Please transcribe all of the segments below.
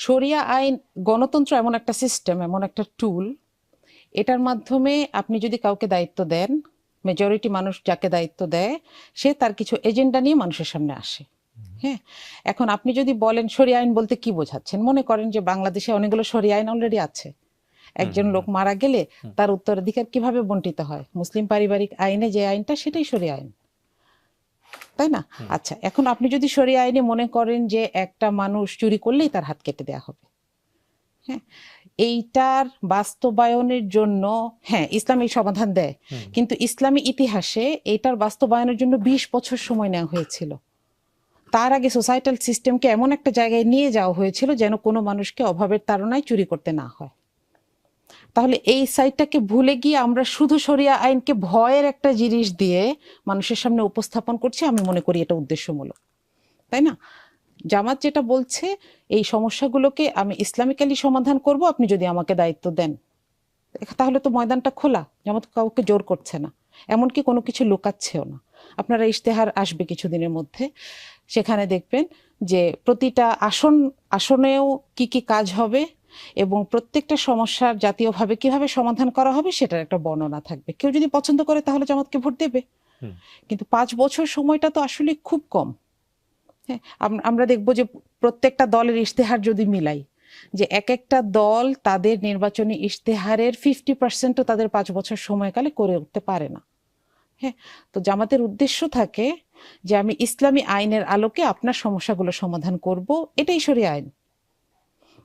শরিয়া আইন গণতন্ত্র এমন একটা সিস্টেম এমন একটা টুল এটার মাধ্যমে আপনি যদি কাউকে দায়িত্ব দেন মেজরিটি মানুষ যাকে দায়িত্ব দেয় সে তার কিছু এজেন্ডা নিয়ে মানুষের সামনে আসে। হ্যাঁ? এখন আপনি যদি বলেন সরিয়া আইন বলতে কি বোঝাচ্ছেন? মনে করেন যে বাংলাদেশে অনেকগুলো সরিয়া আইন অলরেডি আছে। একজন লোক মারা গেলে তার উত্তরাধিকার কীভাবে বন্টিত হয়? মুসলিম পারিবারিক আইনে যে আইনটা সেটাই সরিয়া আইন। তাই না? আচ্ছা এখন আপনি যদি সরিয়া আইনে মনে করেন যে একটা মানুষ চুরি করলেই তার হাত কেটে দেওয়া হবে। হ্যাঁ এইটার বাস্তবায়নের জন্য হ্যাঁ ইসলাম এই সমাধান দেয়। কিন্তু ইসলামী ইতিহাসে এইটার বাস্তবায়নের জন্য বিশ বছর সময় নেওয়া হয়েছিল। তার আগে সোসাইটাল সিস্টেমকে এমন একটা জায়গায় নিয়ে যাওয়া হয়েছিল যেন কোনো মানুষকে অভাবের তাড়নায় চুরি করতে না হয়। তাহলে এই সাইডটাকে ভুলে গিয়ে আমরা শুধু সরিয়া আইনকে ভয়ের একটা জিনিস দিয়ে মানুষের সামনে উপস্থাপন করছি, আমি মনে করি এটা উদ্দেশ্যমূলক। তাই না? জামাত যেটা বলছে, এই সমস্যাগুলোকে আমি ইসলামিক্যালি সমাধান করব, আপনি যদি আমাকে দায়িত্ব দেন। তাহলে তো ময়দানটা খোলা, জামাত কাউকে জোর করছে না। এমনকি কোনো কিছু লুকাচ্ছেও না। আপনারা ইশতেহার আসবে কিছুদিনের মধ্যে। সেখানে দেখবেন যে প্রতিটা আসন, আসনেও কি কি কাজ হবে এবং প্রত্যেকটা সমস্যার জাতীয়ভাবে কীভাবে সমাধান করা হবে সেটার একটা বর্ণনা থাকবে। কেউ যদি পছন্দ করে তাহলে জামাতকে ভোট দেবে। কিন্তু পাঁচ বছর সময়টা তো আসলে খুব কম। হ্যাঁ আমরা দেখব যে প্রত্যেকটা দলের ইশতেহার যদি মিলাই যে এক একটা দল তাদের নির্বাচনী ইশতেহারের ফিফটি পার্সেন্টও তাদের পাঁচ বছর সময়কালে করে উঠতে পারে না। হ্যাঁ তো জামাতের উদ্দেশ্য থাকে যে আমি ইসলামী আইনের আলোকে আপনার সমস্যাগুলো সমাধান করব এটাই সরি আইন।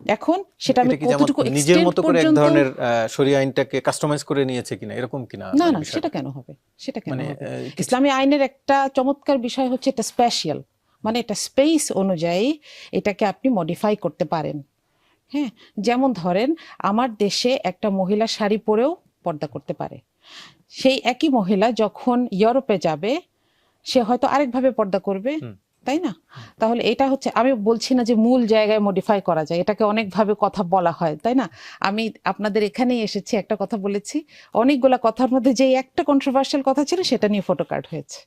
এখন সেটা আমি কতটুকু নিজের মতো করে এক ধরনের শরিয়া আইনটাকে কাস্টমাইজ করে নিয়েছে কিনা এরকম কিনা না না সেটা কেন হবে? সেটা কেন মানে ইসলামী আইনের একটা চমৎকার বিষয় হচ্ছে এটা স্পেশাল মানে এটা স্পেস অনুযায়ী এটাকে আপনি মডিফাই করতে পারেন। হ্যাঁ যেমন ধরেন আমার দেশে একটা মহিলা শাড়ি পরেও পর্দা করতে পারে। সেই একই মহিলা যখন ইউরোপে যাবে সে হয়তো আরেকভাবে পর্দা করবে। তাই না? তাহলে এটা হচ্ছে আমি বলছি না যে মূল জায়গায় মডিফাই করা যায় এটাকে অনেকভাবে কথা বলা হয় তাই না? আমি আপনাদের এখানেই এসেছি একটা কথা বলেছি অনেকগুলা কথার মধ্যে যে একটা কন্ট্রোভার্সিয়াল কথা ছিল সেটা নিয়ে ফটো কার্ড হয়েছে।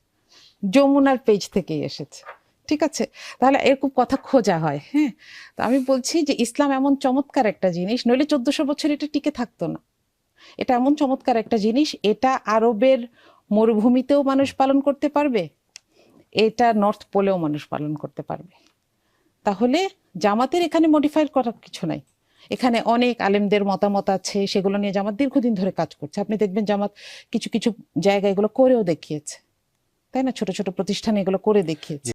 যমুনার পেজ থেকেই এসেছে ঠিক আছে? তাহলে এরকম কথা খোঁজা হয় হ্যাঁ? তো আমি বলছি যে ইসলাম এমন চমৎকার একটা জিনিস নইলে চোদ্দশো বছর এটা টিকে থাকতো না। এটা এমন চমৎকার একটা জিনিস এটা আরবের মরুভূমিতেও মানুষ পালন করতে পারবে এটা নর্থ পোলেও মানুষ পালন করতে পারবে। তাহলে জামাতের এখানে মডিফাই করার কিছু নাই। এখানে অনেক আলেমদের মতামত আছে, সেগুলো নিয়ে জামাত দীর্ঘদিন ধরে কাজ করছে। আপনি দেখবেন জামাত কিছু কিছু জায়গা এগুলো করেও দেখিয়েছে। তাই না? ছোট ছোট প্রতিষ্ঠান এগুলো করে দেখিয়েছে।